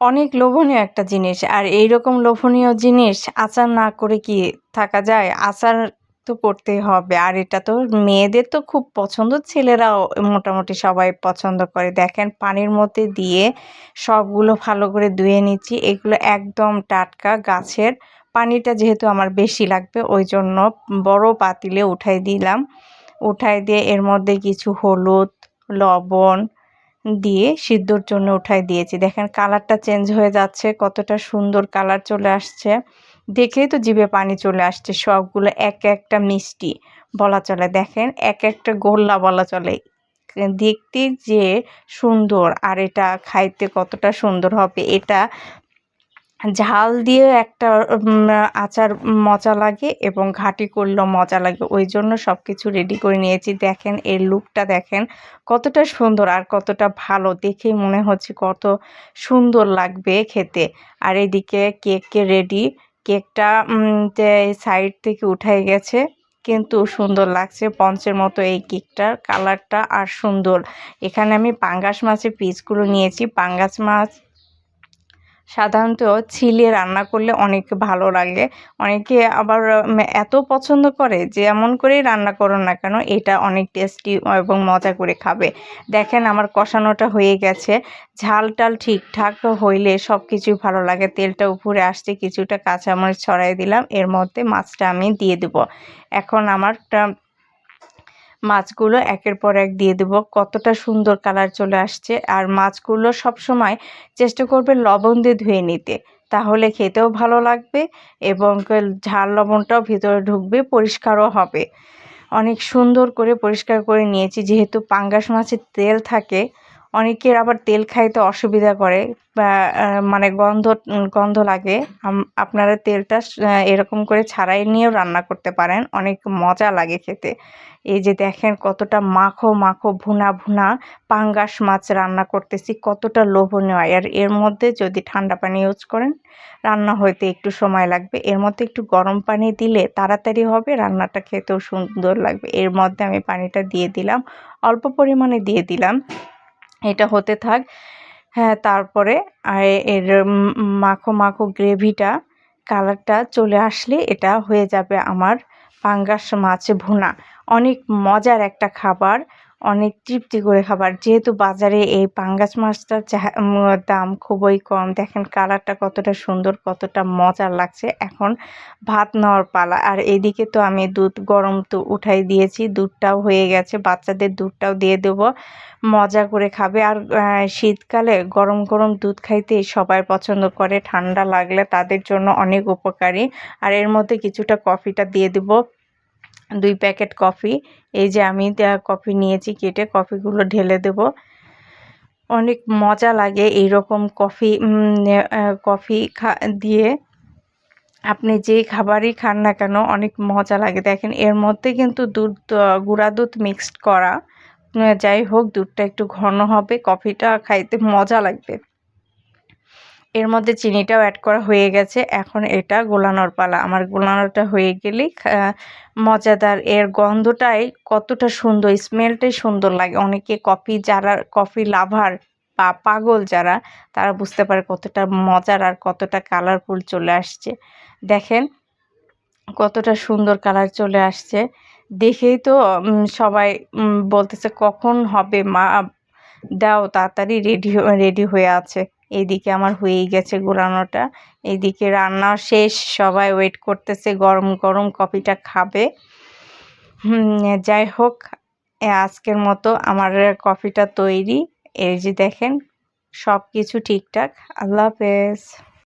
অনেক লোভনীয় একটা জিনিস। আর এইরকম লোভনীয় জিনিস আচার না করে কি থাকা যায়? আচার তো করতেই হবে। আর এটা তো মেয়েদের তো খুব পছন্দ, ছেলেরাও মোটামুটি সবাই পছন্দ করে। দেখেন, পানির মধ্যে দিয়ে সবগুলো ভালো করে ধুয়ে নিচ্ছি। এগুলো একদম টাটকা গাছের। পানিটা যেহেতু আমার বেশি লাগবে, ওই জন্য বড় পাতিলে উঠাই দিলাম। উঠাই দিয়ে এর মধ্যে কিছু হলুদ, লবণ দিয়ে সিদ্ধর জন্য উঠাই দিয়েছি। দেখেন কালারটা চেঞ্জ হয়ে যাচ্ছে, কতটা সুন্দর কালার চলে আসছে। দেখেই তো জিভে পানি চলে আসছে, সবগুলো এক একটা মিষ্টি বলা চলে। দেখেন এক একটা গোল্লা বলা চলে। দেখতে যে সুন্দর আর এটা খাইতে কতটা সুন্দর হবে, এটা ঝাল দিয়ে একটা আচার মজা লাগে এবং ঘাটি করলেও মজা লাগে। ওই জন্য সব কিছু রেডি করে নিয়েছি। দেখেন, এর লুকটা দেখেন, কতটা সুন্দর আর কতটা ভালো। দেখেই মনে হচ্ছে কত সুন্দর লাগবে খেতে। আর এদিকে কেককে রেডি কেকটা সাইড থেকে উঠাই গেছে, কিন্তু সুন্দর লাগছে। পঞ্চের মতো এই কেকটার কালারটা আর সুন্দর। এখানে আমি পাঙ্গাস মাছের পিসগুলো নিয়েছি। পাঙ্গাস মাছ সাধারণত ছিলে রান্না করলে অনেক ভালো লাগে। অনেকে আবার এত পছন্দ করে যে এমন করেই রান্না করো না কেন, এটা অনেক টেস্টি এবং মজা করে খাবে। দেখেন আমার কষানোটা হয়ে গেছে। ঝাল টাল ঠিকঠাক হইলে সব কিছুই ভালো লাগে। তেলটা উপরে আসতে কিছুটা কাঁচামরিচ ছড়াই দিলাম। এর মধ্যে মাছটা আমি দিয়ে দেব। এখন আমার মাছগুলো একের পর এক দিয়ে দেব। কতটা সুন্দর কালার চলে আসছে। আর মাছগুলো সব সময় চেষ্টা করবে লবণ দিয়ে ধুয়ে নিতে। তাহলে খেতেও ভালো লাগবে এবং ঝাল লবণটাও ভিতরে ঢুকবে, পরিষ্কারও হবে। অনেক সুন্দর করে পরিষ্কার করে নিয়েছি। যেহেতু পাঙ্গাস মাছের তেল থাকে অনেকের আবার তেল খাইতে অসুবিধা করে বা মানে গন্ধ গন্ধ লাগে। আপনারা তেলটা এরকম করে ছাড়াই নিয়েও রান্না করতে পারেন। অনেক মজা লাগে খেতে। এই যে দেখেন কতটা মাখো মাখো, ভুনা ভুনা পাঙ্গাস মাছ রান্না করতেছি, কতটা লোভনীয়। আর এর মধ্যে যদি ঠান্ডা পানি ইউজ করেন, রান্না হইতে একটু সময় লাগবে। এর মধ্যে একটু গরম পানি দিলে তাড়াতাড়ি হবে, রান্নাটা খেতেও সুন্দর লাগবে। এর মধ্যে আমি পানিটা দিয়ে দিলাম, অল্প পরিমাণে দিয়ে দিলাম। এটা হতে থাক। হ্যাঁ তারপরে এর মাখো মাখো গ্রেভিটা, কালারটা চলে আসলে এটা হয়ে যাবে আমার পাঙ্গাস মাছ ভুনা। অনেক মজার একটা খাবার। অনেক তৃপ্তি করে খাবার। যেহেতু বাজারে এই পাঙ্গাস মাছটার দাম খুবই কম, দেখেন কালারটা কতটা সুন্দর, কতটা মজার লাগছে। এখন ভাত নেওয়ার পালা। আর এদিকে তো আমি দুধ গরম তো উঠাই দিয়েছি, দুধটাও হয়ে গেছে, বাচ্চাদের দুধটাও দিয়ে দেব, মজা করে খাবে। আর শীতকালে গরম গরম দুধ খাইতে সবাই পছন্দ করে, ঠান্ডা লাগলে তাদের জন্য অনেক উপকারী। আর এর মধ্যে কিছুটা কফিটা দিয়ে দেবো। দুই প্যাকেট কফি। এই যে আমি কফি নিয়েছি কেটে, কফিগুলো ঢেলে দেব। অনেক মজা লাগে এই রকম কফি কফি দিয়ে। আপনি যেই খাবারই খান না কেন, অনেক মজা লাগে। দেখেন, এর মধ্যে কিন্তু দুধ গুঁড়া দুধ মিক্সড করা। যাই হোক, দুধটা একটু ঘন হবে, কফিটা খাইতে মজা লাগবে। এর মধ্যে চিনিটাও অ্যাড করা হয়ে গেছে। এখন এটা গোলানোর পালা। আমার গোলানোটা হয়ে গেলেই মজাদার। এর গন্ধটাই কতটা সুন্দর স্মেলটাই সুন্দর লাগে। অনেকে কফি যারা কফি লাভার বা পাগল যারা, তারা বুঝতে পারে কতটা মজার আর কতটা কালারফুল চলে আসছে। দেখেন কতটা সুন্দর কালার চলে আসছে। দেখেই তো সবাই বলতেছে, কখন হবে মা? দাও, তাড়াতাড়ি রেডি রেডি হয়ে আছে। এইদিকে আমার হয়েই গেছে গোলানোটা এদিকে রান্না শেষ, সবাই ওয়েট করতেছে, গরম গরম কফিটা খাবে। যাই হোক আজকের মতো আমার কফিটা তৈরি। এই যে দেখেন সব কিছু ঠিকঠাক। আল্লাহ হাফেজ।